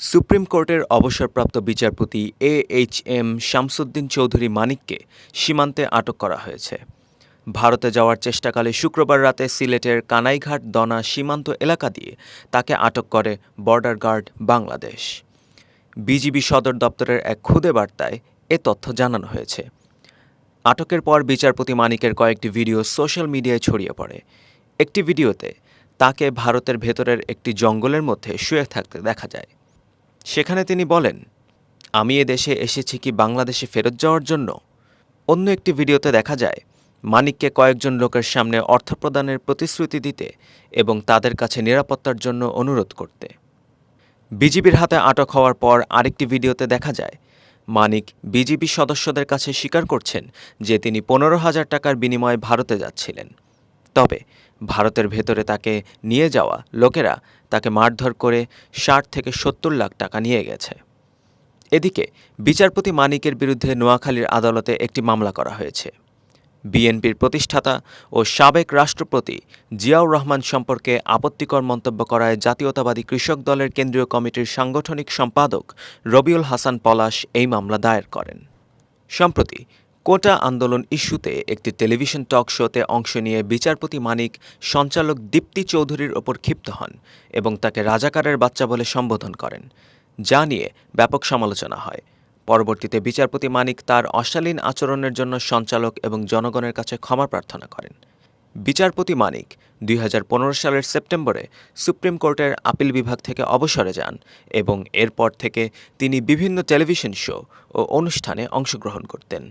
Supreme কোর্টের অবসরপ্রাপ্ত বিচারপতি A H M Shamsuddin Chowdhury মানিককে সীমান্তে আটক করা হয়েছে। ভারতে যাওয়ার চেষ্টাকালে শুক্রবার রাতে সিলেটের কানাইঘাট দনা সীমান্ত এলাকা দিয়ে তাকে আটক করে বর্ডার গার্ড বাংলাদেশ। বিজিবি সদর দপ্তরের এক খুদে বার্তায় এ তথ্য জানানো হয়েছে। আটকের পর বিচারপতি মানিকের কয়েকটি ভিডিও সোশ্যাল মিডিয়ায় ছড়িয়ে পড়ে। একটি ভিডিওতে তাকে ভারতের ভেতরের একটি জঙ্গলের মধ্যে শুয়ে থাকতে দেখা যায়। সেখানে তিনি বলেন, আমি এ দেশে এসেছি কি বাংলাদেশে ফেরত যাওয়ার জন্য? অন্য একটি ভিডিওতে দেখা যায়, মানিককে কয়েকজন লোকের সামনে অর্থ প্রদানের প্রতিশ্রুতি দিতে এবং তাদের কাছে নিরাপত্তার জন্য অনুরোধ করতে। বিজিবির হাতে আটক হওয়ার পর আরেকটি ভিডিওতে দেখা যায়, মানিক বিজিবি সদস্যদের কাছে স্বীকার করছেন যে তিনি পনেরো হাজার টাকার বিনিময়ে ভারতে যাচ্ছিলেন। তবে ভারতের ভেতরে তাকে নিয়ে যাওয়া লোকেরা তাকে মারধর করে ষাট থেকে সত্তর লাখ টাকা নিয়ে গেছে। এদিকে বিচারপতি মানিকের বিরুদ্ধে নোয়াখালীর আদালতে একটি মামলা করা হয়েছে। বিএনপির প্রতিষ্ঠাতা ও সাবেক রাষ্ট্রপতি জিয়াউর রহমান সম্পর্কে আপত্তিকর মন্তব্য করায় জাতীয়তাবাদী কৃষক দলের কেন্দ্রীয় কমিটির সাংগঠনিক সম্পাদক রবিউল হাসান পলাশ এই মামলা দায়ের করেন। সম্প্রতি কোটা আন্দোলন ইস্যুতে একটি টেলিভিশন টক শোতে অংশ নিয়ে বিচারপতি মানিক, সঞ্চালক দীপ্তি চৌধুরীর ওপর ক্ষিপ্ত হন এবং তাকে রাজাকারের বাচ্চা বলে সম্বোধন করেন। যা নিয়ে ব্যাপক সমালোচনা হয়। পরবর্তীতে বিচারপতি মানিক তার অশালীন আচরণের জন্য সঞ্চালক এবং জনগণের কাছে ক্ষমা প্রার্থনা করেন। বিচারপতি মানিক দুই হাজার পনেরো সালের সেপ্টেম্বরে সুপ্রিম কোর্টের আপিল বিভাগ থেকে অবসরে যান এবং এরপর থেকে তিনি বিভিন্ন টেলিভিশন শো ও অনুষ্ঠানে অংশগ্রহণ করতেন।